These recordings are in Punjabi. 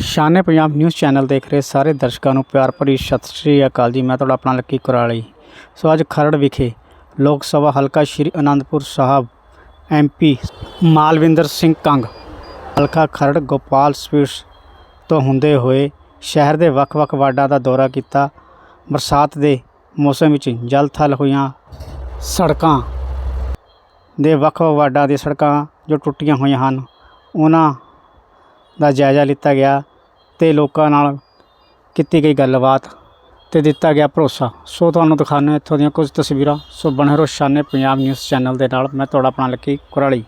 ਸ਼ਾਨੇ ਪੰਜਾਬ ਨਿਊਜ਼ ਚੈਨਲ ਦੇਖ ਰਹੇ ਸਾਰੇ ਦਰਸ਼ਕਾਂ ਨੂੰ ਪਿਆਰ ਭਰੀ ਸਤਿ ਸ਼੍ਰੀ ਅਕਾਲ ਜੀ। ਮੈਂ ਤੁਹਾਡਾ ਆਪਣਾ ਲੱਕੀ ਕੁਰਾਲੀ। ਸੋ ਅੱਜ ਖਰੜ ਵਿਖੇ ਲੋਕ ਸਭਾ ਹਲਕਾ ਸ਼੍ਰੀ ਅਨੰਦਪੁਰ ਸਾਹਿਬ ਐਮਪੀ ਮਾਲਵਿੰਦਰ ਸਿੰਘ ਕੰਗ, ਹਲਕਾ ਖਰੜ ਗੋਪਾਲ ਸਵੀਟਸ ਤੋਂ ਹੁੰਦੇ ਹੋਏ ਸ਼ਹਿਰ ਦੇ ਵੱਖ-ਵੱਖ ਵਾਰਡਾਂ ਦਾ ਦੌਰਾ ਕੀਤਾ। ਬਰਸਾਤ ਦੇ ਮੌਸਮ ਵਿੱਚ ਜਲ ਥਲ ਹੋਈਆਂ ਸੜਕਾਂ ਦੇ ਵੱਖ-ਵੱਖ ਵਾਰਡਾਂ ਦੀਆਂ ਸੜਕਾਂ ਜੋ ਟੁੱਟੀਆਂ ਹੋਈਆਂ ਹਨ, ਉਹਨਾਂ ਦਾ ਜਾਇਜ਼ਾ ਲਿੱਤਾ ਗਿਆ ਅਤੇ ਲੋਕਾਂ ਨਾਲ ਕੀਤੀ ਗਈ ਗੱਲਬਾਤ ਤੇ ਦਿੱਤਾ ਗਿਆ ਭਰੋਸਾ। ਸੋ ਤੁਹਾਨੂੰ ਦਿਖਾਉਂਦੇ ਹਾਂ ਇੱਥੋਂ ਦੀਆਂ ਕੁਝ ਤਸਵੀਰਾਂ। ਸੋ ਬਣੇ ਰਹੋ ਸ਼ਾਨੇ ਪੰਜਾਬ ਨਿਊਜ਼ ਚੈਨਲ ਦੇ ਨਾਲ। ਮੈਂ ਤੁਹਾਡਾ ਆਪਣਾ ਲੱਕੀ ਕੁਰਾਲੀ।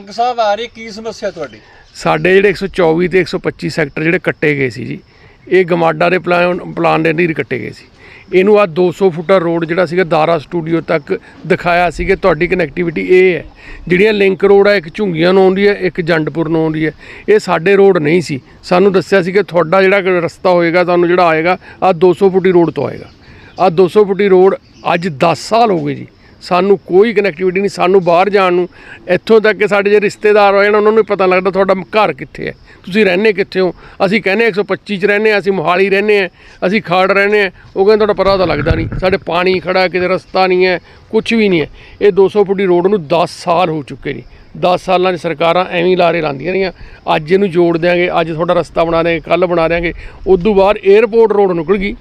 ਕੰਗ ਸਾਹਿਬ ਆ ਰਹੀ, ਕੀ ਸਮੱਸਿਆ ਤੁਹਾਡੀ? ਸਾਡੇ ਜਿਹੜੇ 124 ਤੇ 125 ਸੈਕਟਰ ਜਿਹੜੇ ਕੱਟੇ ਗਏ ਸੀ ਜੀ, ਇਹ ਗਮਾਡਾ ਦੇ ਪਲਾਨ ਪਲਾਨ ਦੇ ਨਹੀਂ ਕੱਟੇ ਗਏ ਸੀ। ਇਹਨੂੰ ਆ 200 ਫੁੱਟਾ ਰੋਡ ਜਿਹੜਾ ਸੀਗਾ, ਦਾਰਾ ਸਟੂਡੀਓ ਤੱਕ ਦਿਖਾਇਆ ਸੀ ਕਿ ਤੁਹਾਡੀ ਕਨੈਕਟੀਵਿਟੀ ਇਹ ਹੈ। ਜਿਹੜੀਆਂ ਲਿੰਕ ਰੋਡ ਆ, ਇੱਕ ਝੁੰਗੀਆਂ ਨੂੰ ਆਉਂਦੀ ਹੈ, ਇੱਕ ਜੰਡਪੁਰ ਨੂੰ ਆਉਂਦੀ ਹੈ। ਇਹ ਸਾਡੇ ਰੋਡ ਨਹੀਂ ਸੀ। ਸਾਨੂੰ ਦੱਸਿਆ ਸੀ ਕਿ ਤੁਹਾਡਾ ਜਿਹੜਾ ਰਸਤਾ ਹੋਏਗਾ, ਤੁਹਾਨੂੰ ਜਿਹੜਾ ਆਏਗਾ ਆ 200 ਫੁੱਟੀ ਰੋਡ ਤੋਂ ਆਏਗਾ। ਆ 200 ਫੁੱਟੀ ਰੋਡ ਅੱਜ 10 ਸਾਲ ਹੋ ਗਏ ਜੀ। ਸਾਨੂੰ ਕੋਈ ਕਨੈਕਟੀਵਿਟੀ ਨਹੀਂ, ਸਾਨੂੰ ਬਾਹਰ ਜਾਣ ਨੂੰ। ਇੱਥੋਂ ਤੱਕ ਕਿ ਸਾਡੇ ਜੇ ਰਿਸ਼ਤੇਦਾਰ ਹੋਏ ਨਾ, ਉਹਨਾਂ ਨੂੰ ਵੀ ਪਤਾ ਲੱਗਦਾ ਤੁਹਾਡਾ ਘਰ ਕਿੱਥੇ ਹੈ। ਤੁਸੀਂ ਰਹਿੰਦੇ ਕਿੱਥੇ ਹੋ? ਅਸੀਂ ਕਹਿੰਦੇ 125 ਚ ਰਹਿੰਦੇ ਹਾਂ, ਅਸੀਂ ਮੋਹਾਲੀ ਰਹਿੰਦੇ ਹਾਂ, ਅਸੀਂ ਖਾੜ ਰਹਿੰਦੇ ਹਾਂ। ਉਹ ਕਹਿੰਦੇ ਤੁਹਾਡਾ ਪਤਾ ਤਾਂ ਲੱਗਦਾ ਨਹੀਂ। ਸਾਡੇ ਪਾਣੀ ਖੜਾ ਕਿਤੇ ਰਸਤਾ ਨਹੀਂ ਹੈ ਕੁਝ ਵੀ ਨਹੀਂ ਹੈ। ਇਹ 200 ਫੁੱਟੀ ਰੋਡ ਨੂੰ 10 ਸਾਲ ਹੋ ਚੁੱਕੇ ਨੇ। 10 ਸਾਲਾਂ 'ਚ ਸਰਕਾਰਾਂ ਐਵੇਂ ਹੀ ਲਾਰੇ ਲਾਉਂਦੀਆਂ ਰਹੀਆਂ। ਅੱਜ ਇਹਨੂੰ ਜੋੜ ਦਿਆਂਗੇ, ਅੱਜ ਤੁਹਾਡਾ ਰਸਤਾ ਬਣਾ ਦਿਆਂਗੇ ਕੱਲ ਬਣਾ ਦਿਆਂਗੇ। ਉਦੋਂ ਬਾਅਦ 에ਅਰਪੋਰਟ ਰੋਡ ਨਿਕਲ ਗਈ।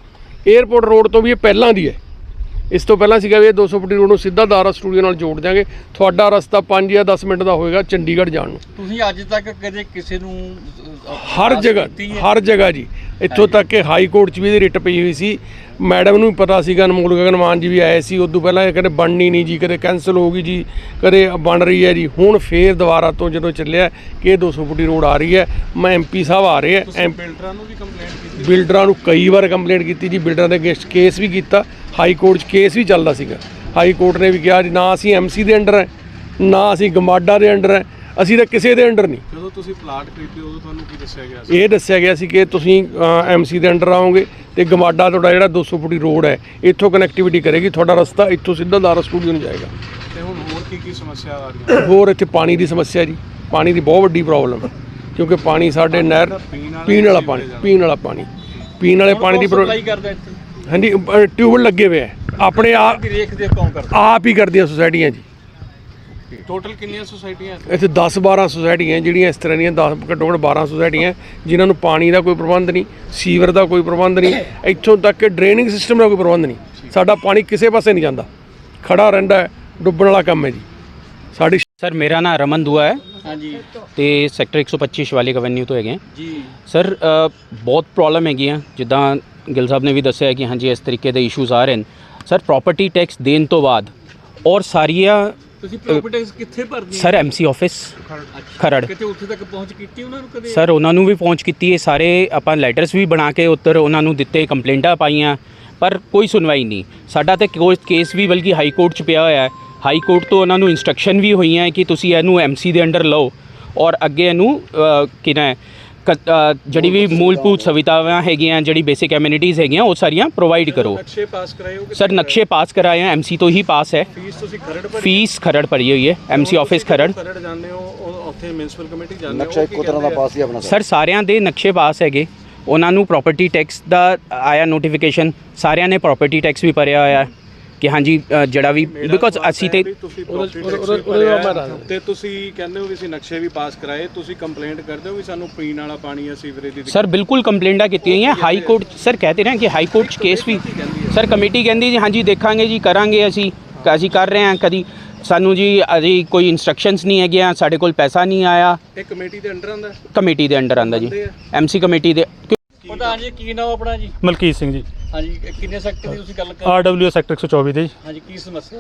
에ਅਰਪੋਰਟ ਰੋਡ ਤੋਂ ਵੀ ਇਹ ਪਹਿਲਾਂ ਦੀ ਹੈ। ਇਸ ਤੋਂ ਪਹਿਲਾਂ ਸੀਗਾ ਵੀ ਇਹ 200 ਫੁੱਟੀ ਰੋਡ ਨੂੰ ਸਿੱਧਾ ਦਾਰਾ ਸਟੂਡੀਓ ਨਾਲ ਜੋੜ ਦਿਆਂਗੇ। ਤੁਹਾਡਾ ਰਸਤਾ 5 ਜਾਂ 10 ਮਿੰਟ ਦਾ ਹੋਏਗਾ ਚੰਡੀਗੜ੍ਹ ਜਾਣ ਨੂੰ। ਤੁਸੀਂ ਅੱਜ ਤੱਕ ਕਦੇ ਕਿਸੇ ਨੂੰ ਹਰ ਜਗ੍ਹਾ? ਹਰ ਜਗ੍ਹਾ ਜੀ। ਇੱਥੋਂ ਤੱਕ ਕਿ ਹਾਈ ਕੋਰਟ 'ਚ ਵੀ ਇਹਦੀ ਰਿਟ ਪਈ ਹੋਈ ਸੀ। ਮੈਡਮ ਨੂੰ ਵੀ ਪਤਾ ਸੀਗਾ ਅਨਮੋਲ ਗਗਨ ਮਾਨ ਜੀ ਵੀ ਆਏ ਸੀ। ਉਦੋਂ ਪਹਿਲਾਂ ਇਹ ਕਹਿੰਦੇ ਬਣਨੀ ਨਹੀਂ ਜੀ ਕਦੇ ਕੈਨਸਲ ਹੋ ਗਈ ਜੀ ਕਦੇ ਬਣ ਰਹੀ ਹੈ ਜੀ। ਹੁਣ ਫੇਰ ਦੁਬਾਰਾ ਤੋਂ ਜਦੋਂ ਚੱਲਿਆ ਕਿ ਇਹ 200 ਫੁੱਟੀ ਰੋਡ ਆ ਰਹੀ ਹੈ ਮੈਂ ਐਮਪੀ ਸਾਹਿਬ ਆ ਰਹੇ ਐਮ ਬਿਲਡਰਾਂ ਨੂੰ ਵੀ ਕੰਪਲੇਂਟ ਕੀਤੀ ਬਿਲਡਰਾਂ ਨੂੰ ਕਈ ਵਾਰ ਕੰਪਲੇਂਟ ਕੀਤੀ ਜੀ ਬਿਲਡਰਾਂ ਦੇ ਅਗੇਂਸਟ ਕੇਸ ਵੀ ਕੀਤਾ। ਹਾਈ ਕੋਰਟ 'ਚ ਕੇਸ ਵੀ ਚੱਲਦਾ ਸੀਗਾ। ਹਾਈ ਕੋਰਟ ਨੇ ਵੀ ਕਿਹਾ ਜੀ ਨਾ ਅਸੀਂ ਐਮਸੀ ਦੇ ਅੰਡਰ ਹੈ ਨਾ ਅਸੀਂ ਗਮਾਡਾ ਦੇ ਅੰਡਰ ਹੈ ਅਸੀਂ ਤਾਂ ਕਿਸੇ ਦੇ ਅੰਡਰ ਨਹੀਂ। ਜਦੋਂ ਤੁਸੀਂ ਪਲਾਟ ਖਰੀਦੇ ਉਦੋਂ ਤੁਹਾਨੂੰ ਕੀ ਦੱਸਿਆ ਗਿਆ ਸੀ? ਇਹ ਦੱਸਿਆ ਗਿਆ ਸੀ ਕਿ ਤੁਸੀਂ ਐਮਸੀ ਦੇ ਅੰਡਰ ਆਓਗੇ ਤੇ ਗਮਾਡਾ ਤੁਹਾਡਾ ਜਿਹੜਾ 200 ਫੁੱਟੀ ਰੋਡ ਹੈ ਇੱਥੋਂ ਕਨੈਕਟੀਵਿਟੀ ਕਰੇਗੀ ਤੁਹਾਡਾ ਰਸਤਾ ਇੱਥੋਂ ਸਿੱਧਾ ਦਾਰਾ ਸਟੂਡੀਓ ਨੂੰ ਜਾਏਗਾ। ਤੇ ਹੁਣ ਹੋਰ ਕੀ ਕੀ ਸਮੱਸਿਆ ਆ ਰਹੀਆਂ? ਹੋਰ ਇੱਥੇ ਪਾਣੀ ਦੀ ਸਮੱਸਿਆ ਜੀ ਪਾਣੀ ਦੀ ਬਹੁਤ ਵੱਡੀ ਪ੍ਰੋਬਲਮ ਹੈ ਕਿਉਂਕਿ ਪਾਣੀ ਸਾਡੇ ਨਹਿਰ ਪੀਣ ਵਾਲਾ ਪਾਣੀ ਪੀਣ ਵਾਲਾ ਪਾਣੀ ਪੀਣ ਵਾਲੇ ਪਾਣੀ ਦੀ ਸਪਲਾਈ ਕਰਦਾ ਇੱਥੇ। ਹਾਂਜੀ ਟਿਊਬਲ ਲੱਗੇ ਹੋਏ ਆ। ਆਪਣੇ ਆਪ ਦੀ ਰੇਖ ਦੇ ਕੌਣ ਕਰਦਾ? ਆਪ ਹੀ ਕਰਦੀਆਂ ਸੁਸਾਇਟੀਆਂ ਜੀ। ਟੋਟਲ ਕਿੰਨੀਆਂ ਸੁਸਾਇਟੀਆਂ ਇੱਥੇ? ਇੱਥੇ 10 12 ਸੁਸਾਇਟੀਆਂ ਜਿਹੜੀਆਂ ਇਸ ਤਰ੍ਹਾਂ ਦੀਆਂ 10 ਘੱਟੋ ਘੱਟ 12 ਸੁਸਾਇਟੀਆਂ ਜਿਨ੍ਹਾਂ ਨੂੰ ਪਾਣੀ ਦਾ ਕੋਈ ਪ੍ਰਬੰਧ ਨਹੀਂ ਸੀਵਰ ਦਾ ਕੋਈ ਪ੍ਰਬੰਧ ਨਹੀਂ ਇੱਥੋਂ ਤੱਕ ਕਿ ਡਰੇਨਿੰਗ ਸਿਸਟਮ ਦਾ ਕੋਈ ਪ੍ਰਬੰਧ ਨਹੀਂ। ਸਾਡਾ ਪਾਣੀ ਕਿਸੇ ਪਾਸੇ ਨਹੀਂ ਜਾਂਦਾ। ਖੜਾ ਰਹਿੰਦਾ ਹੈ, ਡੁੱਬਣ ਵਾਲਾ ਕੰਮ ਹੈ ਜੀ। ਸਾਡੀ ਸਰ ਮੇਰਾ ਨਾਮ ਰਮਨ ਦੁਆ ਹੈ। ਹਾਂਜੀ। ਤੇ ਸੈਕਟਰ 125 ਸ਼ਿਵਾਲਿਕ ਐਵੇਨਿਊ ਤੋਂ ਹੈਗੇ ਹਾਂ। ਜੀ। ਸਰ ਬਹੁਤ ਪ੍ਰੋਬਲਮ ਹੈਗੀਆਂ ਜਿੱਦਾਂ ਗਿੱਲ ਸਾਹਿਬ ਨੇ ਵੀ ਦੱਸਿਆ ਕਿ ਹਾਂਜੀ ਇਸ ਤਰੀਕੇ ਦੇ ਇਸ਼ੂਜ਼ ਆ ਰਹੇ ਨੇ ਸਰ ਪ੍ਰਾਪਰਟੀ ਟੈਕਸ ਦੇਣ ਤੋਂ ਬਾਅਦ ਔਰ ਸਾਰੀਆਂ ਤੁਸੀਂ ਪ੍ਰੋਪਰਟੀ ਟੈਕਸ ਕਿੱਥੇ ਭਰਦੇ ਸਰ ਐਮਸੀ ਆਫਿਸ ਖਰੜ ਕਿਤੇ ਉੱਥੇ ਤੱਕ ਪਹੁੰਚ ਕੀਤੀ ਉਹਨਾਂ ਨੂੰ ਕਦੇ ਸਰ ਉਹਨਾਂ ਨੂੰ ਵੀ ਪਹੁੰਚ ਕੀਤੀ ਹੈ ਸਾਰੇ ਆਪਾਂ ਲੈਟਰਸ ਵੀ ਬਣਾ ਕੇ ਉੱਤਰ ਉਹਨਾਂ ਨੂੰ ਦਿੱਤੇ ਕੰਪਲੇਂਟਾਂ ਪਾਈਆਂ ਪਰ ਕੋਈ ਸੁਣਵਾਈ ਨਹੀਂ ਸਾਡਾ ਤੇ ਕੋਈ ਕੇਸ ਵੀ ਬਲਕਿ ਹਾਈ ਕੋਰਟ 'ਚ ਪਿਆ ਹੋਇਆ ਹੈ ਹਾਈ ਕੋਰਟ ਤੋਂ ਉਹਨਾਂ ਨੂੰ ਇਨਸਟਰਕਸ਼ਨ ਵੀ ਹੋਈਆਂ ਕਿ ਤੁਸੀਂ ਇਹਨੂੰ ਐਮਸੀ ਦੇ ਅੰਡਰ ਲਓ ਔਰ ਅੱਗੇ ਇਹਨੂੰ ਕਿਨਾ ਜਿਹੜੀ ਵੀ ਮੂਲਭੂਤ ਸੁਵਿਧਾਵਾਂ ਹੈਗੀਆਂ ਜਿਹੜੀ ਬੇਸਿਕ ਐਮਿਨਿਟੀਜ਼ ਹੈਗੀਆਂ ਉਹ ਸਾਰੀਆਂ ਪ੍ਰੋਵਾਈਡ ਕਰੋ। ਨਕਸ਼ੇ ਪਾਸ ਕਰਾਏ ਹੋ ਕਿ ਸਰ ਨਕਸ਼ੇ ਪਾਸ ਕਰਾਏ ਆ ਐਮਸੀ ਤੋਂ ਹੀ ਪਾਸ ਹੈ। ਫੀਸ ਤੁਸੀਂ ਖਰੜ ਭਰੀ ਫੀਸ ਖਰੜ ਭਰੀ ਹੋਈ ਹੈ ਐਮਸੀ ਆਫਿਸ ਖਰੜ। ਖਰੜ ਜਾਂਦੇ ਹੋ ਉਹ ਉੱਥੇ ਮਿਊਨਿਸਪਲ ਕਮੇਟੀ ਜਾਂਦੇ ਹੋ ਨਕਸ਼ਾ ਇੱਕੋ ਤਰ੍ਹਾਂ ਦਾ ਪਾਸ ਹੀ ਆਪਣਾ ਸਰ ਸਾਰਿਆਂ ਦੇ ਨਕਸ਼ੇ ਪਾਸ ਹੈਗੇ। ਉਹਨਾਂ ਨੂੰ ਪ੍ਰਾਪਰਟੀ ਟੈਕਸ ਦਾ ਆਇਆ ਨੋਟੀਫਿਕੇਸ਼ਨ ਸਾਰਿਆਂ ਨੇ ਪ੍ਰਾਪਰਟੀ ਟੈਕਸ ਵੀ ਭਰਿਆ ਹੋਇਆ। ਹੈ ਕਿ ਹਾਂਜੀ ਅ, ਜਿਹੜਾ ਵੀ ਬਿਕੋਜ਼ ਅਸੀਂ ਤੇ ਤੁਸੀਂ property tax ਵੀ ਭਰਿਆ ਤੇ ਤੁਸੀਂ ਕਹਿੰਦੇ ਹੋ ਵੀ ਅਸੀਂ ਨਕਸ਼ੇ ਵੀ ਪਾਸ ਕਰਾਏ ਤੁਸੀਂ ਕੰਪਲੇਂਟ ਕਰਦੇ ਹੋ ਵੀ ਸਾਨੂੰ ਪੀਣ ਵਾਲਾ ਪਾਣੀ ਆ ਸੀਵਰੇਜ ਦੀ ਸਰ ਬਿਲਕੁਲ ਕੰਪਲੇਂਟਾਂ ਕੀਤੀਆਂ ਹੋਈਆਂ ਹਾਈ ਕੋਰਟ ਸਰ ਕਹਤੇ ਰਹੇ ਕਿ ਹਾਈ ਕੋਰਟ 'ਚ ਕੇਸ ਵੀ ਸਰ ਕਮੇਟੀ ਕਹਿੰਦੀ ਜੀ ਹਾਂਜੀ ਦੇਖਾਂਗੇ ਜੀ ਕਰਾਂਗੇ ਅਸੀਂ। ਅਸੀਂ ਕਰ ਰਹੇ ਹਾਂ ਕਦੀ। ਸਾਨੂੰ ਜੀ ਅਜੇ ਕੋਈ ਇਨਸਟਰਕਸ਼ਨਸ ਨਹੀਂ ਹੈਗੀਆਂ ਸਾਡੇ ਕੋਲ ਪੈਸਾ ਨਹੀਂ ਆਇਆ। ਇਹ ਕਮੇਟੀ ਦੇ ਅੰਡਰ ਆਂਦਾ ਕਮੇਟੀ ਦੇ ਅੰਡਰ ਆਂਦਾ ਜੀ। ਐਮਸੀ ਕਮੇਟੀ ਦੇ ਪ੍ਰਧਾਨ ਜੀ ਕੀ ਨਾਮ ਆਪਣਾ ਜੀ? ਮਲਕੀਤ ਸਿੰਘ ਜੀ। ਹਾਂਜੀ ਕਿੰਨੇ ਸੈਕਟਰ ਦੀ ਤੁਸੀਂ ਗੱਲ ਕਰ ਆਰਡਬਲਯੂ ਸੈਕਟਰ 124 ਦੇ ਜੀ। ਹਾਂਜੀ ਕੀ ਸਮੱਸਿਆ?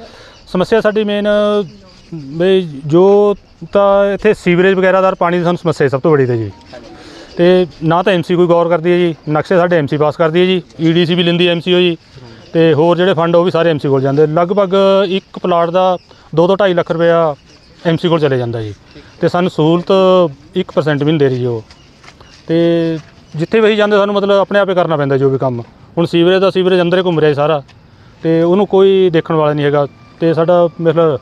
ਸਮੱਸਿਆ ਸਾਡੀ ਮੇਨ ਬਈ ਜੋ ਤਾਂ ਇੱਥੇ ਸੀਵਰੇਜ ਵਗੈਰਾ ਦਾ ਪਾਣੀ ਦੀ ਸਾਨੂੰ ਸਮੱਸਿਆ ਸਭ ਤੋਂ ਵੱਡੀ ਤੇ ਜੀ। ਤੇ ਨਾ ਤਾਂ ਐਮਸੀ ਕੋਈ ਗੌਰ ਕਰਦੀ ਹੈ ਜੀ ਨਕਸ਼ੇ ਸਾਡੇ ਐਮਸੀ ਪਾਸ ਕਰਦੀ ਹੈ ਜੀ ਈਡੀਸੀ ਵੀ ਲੈਂਦੀ ਐਮਸੀ ਹੋ ਜੀ। ਤੇ ਹੋਰ ਜਿਹੜੇ ਫੰਡ ਉਹ ਵੀ ਸਾਰੇ ਐਮਸੀ ਕੋਲ ਜਾਂਦੇ। ਲਗਭਗ ਇੱਕ ਪਲਾਟ ਦਾ 2 ਤੋਂ 2.5 ਲੱਖ ਰੁਪਇਆ ਐਮਸੀ ਕੋਲ ਚਲੇ ਜਾਂਦਾ ਜੀ। ਤੇ ਸਾਨੂੰ ਸਹੂਲਤ 1% ਵੀ ਨਹੀਂ ਦੇ ਰਹੀ ਜੀ ਉਹ। ਤੇ ਜਿੱਥੇ ਵੀ ਅਸੀਂ ਜਾਂਦੇ ਸਾਨੂੰ ਮਤਲਬ ਆਪਣੇ ਆਪੇ ਕਰਨਾ ਪੈਂਦਾ ਜੋ ਵੀ ਕੰਮ। ਹੁਣ ਸੀਵਰੇਜ ਦਾ ਸੀਵਰੇਜ ਅੰਦਰ ਹੀ ਘੁੰਮ ਰਿਹਾ ਸਾਰਾ। ਤੇ ਉਹਨੂੰ ਕੋਈ ਦੇਖਣ ਵਾਲਾ ਨਹੀਂ ਹੈਗਾ। ਤੇ ਸਾਡਾ ਮਤਲਬ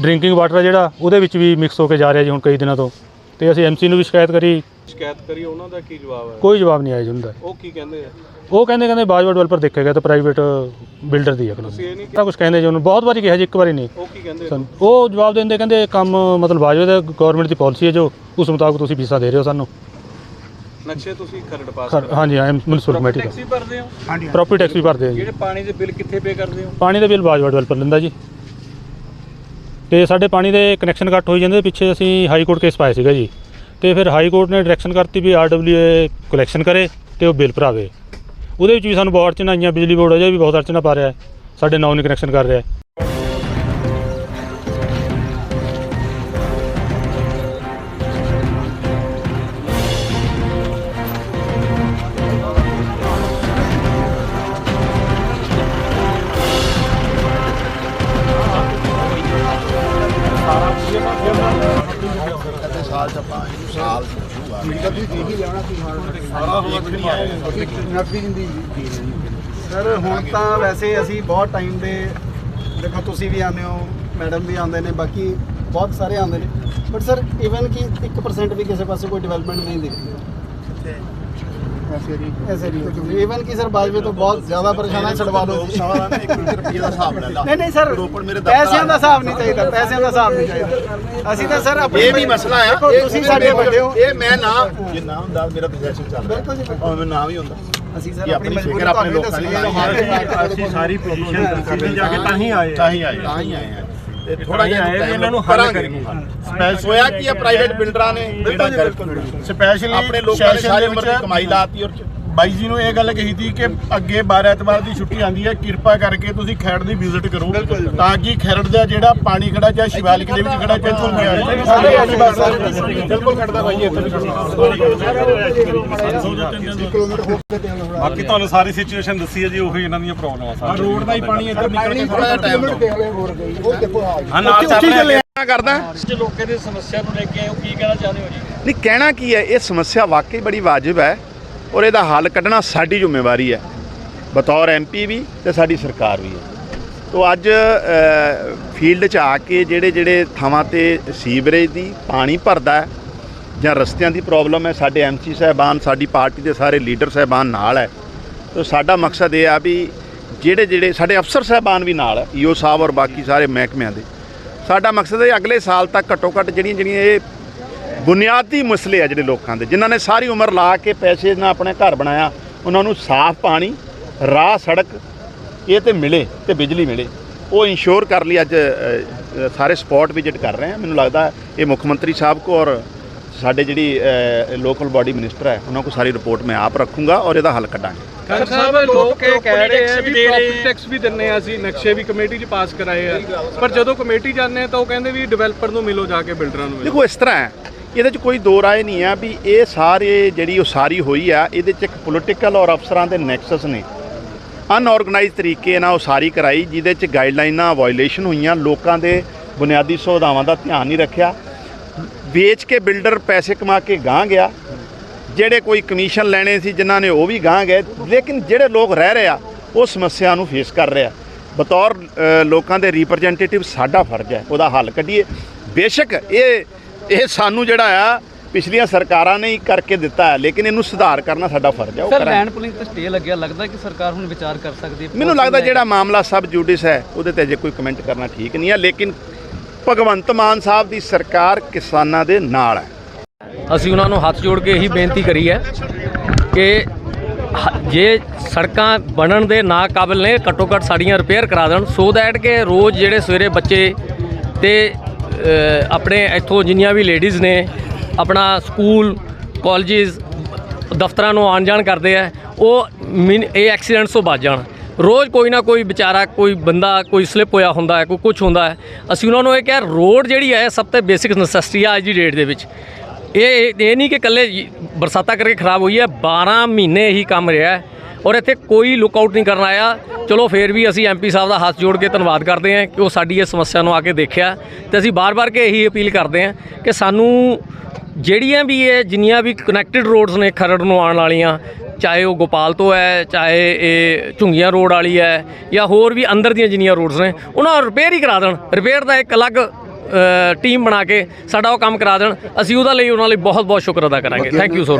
ਡਰਿੰਕਿੰਗ ਵਾਟਰ ਜਿਹੜਾ ਉਹਦੇ ਵਿੱਚ ਵੀ ਮਿਕਸ ਹੋ ਕੇ ਜਾ ਰਿਹਾ ਜੀ ਹੁਣ ਕਈ ਦਿਨਾਂ ਤੋਂ। ਤੇ ਅਸੀਂ ਐਮਸੀ ਨੂੰ ਵੀ ਸ਼ਿਕਾਇਤ ਕਰੀ। ਸ਼ਿਕਾਇਤ ਕਰੀ ਉਹਨਾਂ ਦਾ ਕੀ ਜਵਾਬ ਹੈ? ਕੋਈ ਜਵਾਬ ਨਹੀਂ ਆਇਆ ਜੀ ਉਹਨਾਂ ਦਾ ਉਹ ਕੀ ਕਹਿੰਦੇ ਆ? ਉਹ ਕਹਿੰਦੇ ਕਹਿੰਦੇ ਬਾਜਵਾ ਡਿਵੈਲਪਰ ਦੇਖੇਗਾ ਤਾਂ ਪ੍ਰਾਈਵੇਟ ਬਿਲਡਰ ਦੀ ਹੈ ਤੁਸੀਂ ਇਹ ਨਹੀਂ ਸਾਰਾ ਕੁਝ ਕਹਿੰਦੇ ਜੀ ਉਹਨੂੰ। ਬਹੁਤ ਵਾਰੀ ਕਿਹਾ ਜੀ ਇੱਕ ਵਾਰੀ ਨਹੀਂ। ਉਹ ਕੀ ਕਹਿੰਦੇ ਉਹ ਜਵਾਬ ਦਿੰਦੇ ਕਹਿੰਦੇ ਕੰਮ ਮਤਲਬ ਬਾਜਵਾ ਦਾ ਗਵਰਨਮੈਂਟ ਦੀ ਪਾਲਿਸੀ ਹੈ ਜੋ ਉਸ ਮੁਤਾਬਕ ਤੁਸੀਂ ਫੀਸਾਂ ਦੇ ਰਹੇ ਹੋ ਸਾਨੂੰ। ਨਕਸ਼ੇ ਤੁਸੀਂ ਖਰੜ ਪਾਸ ਖਰ- ਹਾਂਜੀ ਹਾਂ ਮਿਊਨਿਸਪਲ ਕਮੇਟੀ ਟੈਕਸ ਵੀ ਭਰਦੇ ਹੋ? ਦਾ ਪ੍ਰੋਪਰਟੀ ਟੈਕਸ ਵੀ ਭਰਦੇ ਆ ਜੀ। ਜਿਹੜੇ ਪਾਣੀ ਦੇ ਬਿੱਲ ਕਿੱਥੇ ਪੇ ਕਰਦੇ ਹੋ? ਪਾਣੀ ਦਾ ਬਿੱਲ ਬਾਜਵਾ ਡਿਵੈਲਪਰ ਲੈਂਦਾ ਜੀ। ਤੇ ਸਾਡੇ ਪਾਣੀ ਦੇ ਕਨੈਕਸ਼ਨ ਕੱਟ ਹੋਈ ਜਾਂਦੇ ਪਿੱਛੇ ਅਸੀਂ ਹਾਈ ਕੋਰਟ ਕੇਸ ਪਾਇਆ ਸੀਗਾ ਜੀ। ਤੇ ਫਿਰ ਹਾਈ ਕੋਰਟ ਨੇ ਡਾਇਰੈਕਸ਼ਨ ਕਰਤੀ ਵੀ ਆਰਡਬਲਯੂਏ ਕਲੈਕਸ਼ਨ ਕਰੇ ਤੇ ਉਹ ਬਿੱਲ ਭਰਾਵੇ। ਉਹਦੇ ਵਿੱਚ ਵੀ ਸਾਨੂੰ ਬਹੁਤ ਅੜਚਣਾਂ ਆਈਆਂ ਬਿਜਲੀ ਬੋਰਡ ਅਜੇ ਵੀ ਬਹੁਤ ਅੜਚਣਾਂ ਪਾ ਰਿਹਾ ਹੈ। ਸਾਡੇ ਨੌ ਨਹੀਂ ਕਨੈਕਸ਼ਨ ਕਰ ਰਿਹਾ ਹੈ। ਸਰ, ਹੁਣ ਤਾਂ ਵੈਸੇ ਅਸੀਂ ਬਹੁਤ ਟਾਈਮ ਦੇ, ਦੇਖੋ ਤੁਸੀਂ ਵੀ ਆਉਂਦੇ ਹੋ ਮੈਡਮ ਵੀ ਆਉਂਦੇ ਨੇ, ਬਾਕੀ ਬਹੁਤ ਸਾਰੇ ਆਉਂਦੇ ਨੇ। ਬਟ ਸਰ ਇਵਨ ਕਿ 1% ਵੀ ਕਿਸੇ ਪਾਸੇ ਕੋਈ ਡਿਵੈਲਪਮੈਂਟ ਨਹੀਂ ਦਿਖਦੀ ਕਿ ਸਰ ਬਾਜਵੇ ਤੋਂ ਬਹੁਤ ਜ਼ਿਆਦਾ ਪਰੇਸ਼ਾਨ ਹੈ ਛਡਵਾ ਲਓ ਜੀ ਨਹੀਂ ਨਹੀਂ ਸਰ ਪੈਸਿਆਂ ਦਾ ਹਿਸਾਬ ਨਹੀਂ ਚਾਹੀਦਾ ਪੈਸਿਆਂ ਦਾ ਹਿਸਾਬ ਨਹੀਂ ਚਾਹੀਦਾ। ਅਸੀਂ ਤਾਂ ਸਰ ਆਪਣੀ ਇਹ ਵੀ ਮਸਲਾ ਆ ਦੇਖੋ, ਇਹ ਤੁਸੀਂ ਸਾਡੇ ਵੱਡੇ ਹੋ। ਇਹ ਮੈਂ ਨਾ ਜੇ ਨਾ ਹੁੰਦਾ ਮੇਰਾ ਪ੍ਰੋਜੈਕਸ਼ਨ ਚੱਲ ਰਿਹਾ ਬਿਲਕੁਲ ਜੀ ਭਾਵੇਂ ਮੈਂ ਨਾ ਵੀ ਹੁੰਦਾ। ਅਸੀਂ ਸਰ ਆਪਣੀ ਆਪਣੀ ਮਜਬੂਰੀ ਫਿਕਰ ਆਪਣੇ ਤੁਹਾਨੂੰ ਲੋਕਾਂ ਦੀ ਦੱਸਣੀ ਅਸੀਂ ਹੈ। ਸਾਰੀ ਪੋਜੀਸ਼ਨ ਕਰਕੇ ਜਾ ਕੇ ਤਾਂ ਹੀ ਆਏ ਤਾਂ ਹੀ ਆਏ ਤਾਂ ਹੀ ਆਏ ਆ। ਤੇ ਥੋੜਾ ਜਿਹਾ ਇਹਨਾਂ ਨੂੰ ਹੱਲ ਕਰੀਏ। ਸਪੈਸ਼ਲ ਹੋਇਆ ਕਿ ਇਹ ਪ੍ਰਾਈਵੇਟ ਬਿਲਡਰਾਂ ਨੇ? ਜਿਹੜਾ ਸਪੈਸ਼ਲੀ ਆਪਣੇ ਲੋਕਾਂ ਨੇ ਸਾਰੀ ਉਮਰ ਦੀ ਵਿੱਚ ਕਮਾਈ ਲਾਤੀ ਔਰ ਬਾਈ ਜੀ ਨੂੰ ਇਹ ਗੱਲ ਕਹੀ ਸੀ ਕਿ ਅੱਗੇ 12 ਐਤਵਾਰ ਦੀ ਛੁੱਟੀ ਆਂਦੀ ਹੈ ਕਿਰਪਾ ਕਰਕੇ ਤੁਸੀਂ ਖੈੜ ਦੀ ਵਿਜ਼ਿਟ ਕਰੋ ਤਾਂ ਕਿ ਖੈੜ ਦਾ ਜਿਹੜਾ ਪਾਣੀ ਖੜਾ ਚਾਹੇ ਸ਼ਿਵਾਲਿਕ ਦੇ ਵਿੱਚ ਖੜਾ ਗਿਆ ਸਾਰੇ ਬਸ। ਬਿਲਕੁਲ ਖੜਦਾ ਬਾਈ ਇੱਥੇ ਵੀ ਬਾਕੀ ਤੁਹਾਨੂੰ ਸਾਰੀ ਸਿਚੁਏਸ਼ਨ ਦੱਸੀ ਹੈ ਜੀ ਉਹੀ ਇਹਨਾਂ ਦੀਆਂ ਪ੍ਰੋਬਲਮਾਂ ਸਾਰੀਆਂ। ਰੋਡ ਦਾ ਹੀ ਪਾਣੀ ਇੱਧਰ ਨਿਕਲ ਥੋੜਾ ਜਿਹਾ ਟਾਈਮ ਹਾਂ ਨਾਲ ਚੱਲ ਰਿਹਾ ਕਰਦਾ। ਜੇ ਲੋਕਾਂ ਦੀ ਸਮੱਸਿਆ ਨੂੰ ਲੈ ਕੇ ਆਏ ਹੋ ਕੀ ਕਹਿਣਾ ਚਾਹੁੰਦੇ ਹੋ ਜੀ? ਨਹੀਂ ਕਹਿਣਾ ਕੀ ਹੈ? ਇਹ ਸਮੱਸਿਆ ਵਾਕਈ ਬੜੀ ਵਾਜਬ ਹੈ। ਔਰ ਇਹਦਾ ਹੱਲ ਕੱਢਣਾ ਸਾਡੀ ਜ਼ਿੰਮੇਵਾਰੀ ਹੈ। ਬਤੌਰ ਐਮਪੀ ਵੀ ਤੇ ਸਾਡੀ ਸਰਕਾਰ ਵੀ ਹੈ। ਤੋ ਅੱਜ ਫੀਲਡ 'ਚ ਆ ਕੇ ਜਿਹੜੇ ਜਿਹੜੇ ਥਾਵਾਂ ਤੇ ਸੀਵਰੇਜ ਦੀ ਪਾਣੀ ਭਰਦਾ ਜਾਂ ਰਸਤਿਆਂ ਦੀ ਪ੍ਰੋਬਲਮ ਹੈ, ਸਾਡੇ ਐਮਸੀ ਸਾਹਿਬਾਨ, ਸਾਡੀ ਪਾਰਟੀ ਦੇ ਸਾਰੇ ਲੀਡਰ ਸਾਹਿਬਾਨ ਨਾਲ ਹੈ। ਤੋ ਸਾਡਾ ਮਕਸਦ ਇਹ ਆ ਵੀ ਜਿਹੜੇ ਜਿਹੜੇ ਸਾਡੇ ਅਫਸਰ ਸਾਹਿਬਾਨ ਵੀ ਨਾਲ ਹੈ, ਈਓ ਸਾਹਿਬ ਔਰ ਬਾਕੀ ਸਾਰੇ ਮਹਿਕਮਿਆਂ ਦੇ। ਸਾਡਾ ਮਕਸਦ ਹੈ ਅਗਲੇ ਸਾਲ ਤੱਕ ਘੱਟੋ ਘੱਟ ਜਿਹੜੀਆਂ ਜਿਹੜੀਆਂ ਇਹ ਬੁਨਿਆਦੀ ਮਸਲੇ ਆ ਜਿਹੜੇ ਲੋਕਾਂ ਦੇ ਜਿਨ੍ਹਾਂ ਨੇ ਸਾਰੀ ਉਮਰ ਲਾ ਕੇ ਪੈਸੇ ਨਾਲ ਆਪਣੇ ਘਰ ਬਣਾਇਆ ਉਹਨਾਂ ਨੂੰ ਸਾਫ਼ ਪਾਣੀ ਰਾਹ ਸੜਕ ਇਹ ਤੇ ਮਿਲੇ ਤੇ ਬਿਜਲੀ ਮਿਲੇ। ਉਹ ਇਨਸ਼ੋਰ ਕਰ ਲਈ ਅੱਜ ਸਾਰੇ ਸਪੌਟ ਵਿਜ਼ਿਟ ਕਰ ਰਹੇ ਆ। ਮੈਨੂੰ ਲੱਗਦਾ ਇਹ ਮੁੱਖ ਮੰਤਰੀ ਸਾਹਿਬ ਕੋ ਔਰ ਸਾਡੇ ਜਿਹੜੀ ਲੋਕਲ ਬਾਡੀ ਮਿਨਿਸਟਰ ਹੈ ਉਹਨਾਂ ਕੋ ਸਾਰੀ ਰਿਪੋਰਟ ਮੈਂ ਆਪ ਰੱਖੂੰਗਾ ਔਰ ਇਹਦਾ ਹੱਲ ਕੱਢਾਂਗੇ। ਸਰ ਸਾਹਿਬ ਲੋਕ ਇਹ ਕਹਿ ਰਹੇ ਆ ਵੀ ਪ੍ਰੋਪਰਟੀ ਟੈਕਸ ਵੀ ਦਿੰਨੇ ਆ ਅਸੀਂ ਨਕਸ਼ੇ ਵੀ ਕਮੇਟੀ 'ਚ ਪਾਸ ਕਰਾਏ ਆ। ਪਰ ਜਦੋਂ ਕਮੇਟੀ ਜਾਂਦੇ ਆ ਤਾਂ ਉਹ ਕਹਿੰਦੇ ਵੀ ਡਿਵੈਲਪਰ ਨੂੰ ਮਿਲੋ ਜਾ ਕੇ ਬਿਲਡਰਾਂ ਨੂੰ ਮਿਲੋ। ਦੇਖੋ ਇਸ ਤਰ੍ਹਾਂ ਹੈ ਇਹਦੇ 'ਚ ਕੋਈ ਦੋ ਰਾਏ ਨਹੀਂ ਆ ਵੀ ਇਹ ਸਾਰੇ ਜਿਹੜੀ ਉਸਾਰੀ ਹੋਈ ਆ, ਇਹਦੇ 'ਚ ਇੱਕ ਪੋਲੀਟੀਕਲ ਔਰ ਅਫਸਰਾਂ ਦੇ ਨੈਕਸਸ ਨੇ। ਅਨਆਰਗੇਨਾਈਜ਼ ਤਰੀਕੇ ਨਾਲ ਉਸਾਰੀ ਕਰਾਈ, ਜਿਹਦੇ 'ਚ ਗਾਈਡਲਾਈਨਾਂ ਵਾਇਓਲੇਸ਼ਨ ਹੋਈਆਂ, ਲੋਕਾਂ ਦੇ ਬੁਨਿਆਦੀ ਸੁਵਿਧਾਵਾਂ ਦਾ ਧਿਆਨ ਨਹੀਂ ਰੱਖਿਆ। ਵੇਚ ਕੇ ਬਿਲਡਰ ਪੈਸੇ ਕਮਾ ਕੇ ਗਾਂ ਗਿਆ। ਜਿਹੜੇ ਕੋਈ ਕਮਿਸ਼ਨ ਲੈਣੇ ਸੀ, ਜਿਨ੍ਹਾਂ ਨੇ ਉਹ ਵੀ ਗਾਂ ਗਏ, ਲੇਕਿਨ ਜਿਹੜੇ ਲੋਕ ਰਹਿ ਰਹੇ ਆ, ਉਹ ਸਮੱਸਿਆ ਨੂੰ ਫੇਸ ਕਰ ਰਿਹਾ ਬਤੌਰ ਲੋਕਾਂ ਦੇ ਰਿਪਰੈਜ਼ੈਂਟੇਟਿਵ ਸਾਡਾ ਫਰਜ਼ ਹੈ, ਉਹਦਾ ਹੱਲ ਕੱਢੀਏ। ਬੇਸ਼ੱਕ ਇਹ ਇਹ ਸਾਨੂੰ ਜਿਹੜਾ ਆ ਪਿਛਲੀਆਂ ਸਰਕਾਰਾਂ ਨੇ ਹੀ ਕਰਕੇ ਦਿੱਤਾ ਹੈ ਲੇਕਿਨ ਇਹਨੂੰ ਸੁਧਾਰ ਕਰਨਾ ਸਾਡਾ ਫਰਜ਼ ਹੈ ਉਹ ਸਰ ਲੈਂਡ ਪੁਲਿੰਗ ਤੇ ਸਟੇ ਲੱਗਿਆ ਲੱਗਦਾ ਕਿ ਸਰਕਾਰ ਹੁਣ ਵਿਚਾਰ ਕਰ ਸਕਦੀ ਹੈ? ਮੈਨੂੰ ਲੱਗਦਾ ਜਿਹੜਾ ਮਾਮਲਾ ਸਬ ਜੁਡਿਸ ਹੈ ਉਹਦੇ ਤੇ ਅਜੇ ਕੋਈ ਕਮੈਂਟ ਕਰਨਾ ਠੀਕ ਨਹੀਂ ਹੈ ਲੇਕਿਨ ਭਗਵੰਤ ਮਾਨ ਸਾਹਿਬ ਦੀ ਸਰਕਾਰ ਕਿਸਾਨਾਂ ਦੇ ਨਾਲ ਹੈ। ਅਸੀਂ ਉਹਨਾਂ ਨੂੰ ਹੱਥ ਜੋੜ ਕੇ ਇਹੀ ਬੇਨਤੀ ਕਰੀ ਹੈ ਕਿ ਹ- ਜੇ ਸੜਕਾਂ ਬਣਨ ਦੇ ਨਾ ਕਾਬਿਲ ਨੇ ਘੱਟੋ ਘੱਟ ਸਾਡੀਆਂ ਰਿਪੇਅਰ ਕਰਾ ਦੇਣ ਸੋ ਦੈਟ ਕਿ ਰੋਜ਼ ਜਿਹੜੇ ਸਵੇਰੇ ਬੱਚੇ ਤੇ ਆਪਣੇ ਇੱਥੋਂ ਜਿੰਨੀਆਂ ਵੀ ਲੇਡੀਜ਼ ਨੇ, ਆਪਣਾ ਸਕੂਲ ਕਾਲਜਿਸ ਦਫ਼ਤਰਾਂ ਨੂੰ ਆਉਣ ਜਾਣ ਕਰਦੇ ਆ, ਉਹ ਮਿਨ- ਇਹ ਐਕਸੀਡੈਂਟਸ ਤੋਂ ਬਚ ਜਾਣ। ਰੋਜ਼ ਕੋਈ ਨਾ ਕੋਈ ਵਿਚਾਰਾ, ਕੋਈ ਬੰਦਾ, ਕੋਈ ਸਲਿੱਪ ਹੋਇਆ ਹੁੰਦਾ ਹੈ, ਕੋਈ ਕੁਝ ਹੁੰਦਾ ਹੈ, ਅਸੀਂ ਉਹਨਾਂ ਨੂੰ ਇਹ ਕਿਹਾ ਰੋਡ ਜਿਹੜੀ ਹੈ, ਸਭ ਤੋਂ ਬੇਸਿਕ ਨੈਸੈਸਿਟੀ ਆ ਅੱਜ ਦੀ ਡੇਟ ਦੇ ਵਿੱਚ। ਇਹ ਇਹ ਨਹੀਂ ਕਿ ਇਕੱਲੇ ਹੀ ਬਰਸਾਤਾਂ ਕਰਕੇ ਖਰਾਬ ਹੋਈ ਹੈ 12 ਮਹੀਨੇ ਹੀ ਕੰਮ ਰਿਹਾ ਹੈ। ਔਰ ਇੱਥੇ ਕੋਈ ਲੁੱਕ ਆਊਟ ਨਹੀਂ ਕਰਨ ਆਇਆ। ਚਲੋ ਫੇਰ ਵੀ ਅਸੀਂ ਐਮਪੀ ਸਾਹਿਬ ਦਾ ਹੱਥ ਜੋੜ ਕੇ ਧੰਨਵਾਦ ਕਰਦੇ ਹਾਂ ਕਿ ਉਹ ਸਾਡੀ ਇਸ ਸਮੱਸਿਆ ਨੂੰ ਆ ਕੇ ਦੇਖਿਆ। ਤੇ ਅਸੀਂ ਬਾਰ-ਬਾਰ ਕੇ ਇਹੀ ਅਪੀਲ ਕਰਦੇ ਹਾਂ ਕਿ ਸਾਨੂੰ ਜਿਹੜੀਆਂ ਵੀ ਇਹ ਜਿੰਨੀਆਂ ਵੀ ਕਨੈਕਟਡ ਰੋਡਸ ਨੇ ਖਰੜ ਨੂੰ ਆਉਣ ਵਾਲੀਆਂ ਚਾਹੇ ਉਹ ਗੋਪਾਲ ਤੋਂ ਹੈ ਚਾਹੇ ਇਹ ਝੁੰਗੀਆਂ ਰੋਡ ਵਾਲੀ ਹੈ ਜਾਂ ਹੋਰ ਵੀ ਅੰਦਰ ਦੀਆਂ ਜਿੰਨੀਆਂ ਰੋਡਸ ਨੇ ਉਹਨਾਂ ਨੂੰ ਰਿਪੇਅਰ ਹੀ ਕਰਾ ਦੇਣ। ਰਿਪੇਅਰ ਦਾ ਇੱਕ ਅਲੱਗ ਟੀਮ ਬਣਾ ਕੇ ਸਾਡਾ ਉਹ ਕੰਮ ਕਰਾ ਦੇਣ। ਅਸੀਂ ਉਹਦਾ ਲਈ ਉਹਨਾਂ ਲਈ ਬਹੁਤ ਬਹੁਤ ਸ਼ੁਕਰ ਅਦਾ ਕਰਾਂਗੇ। Thank you so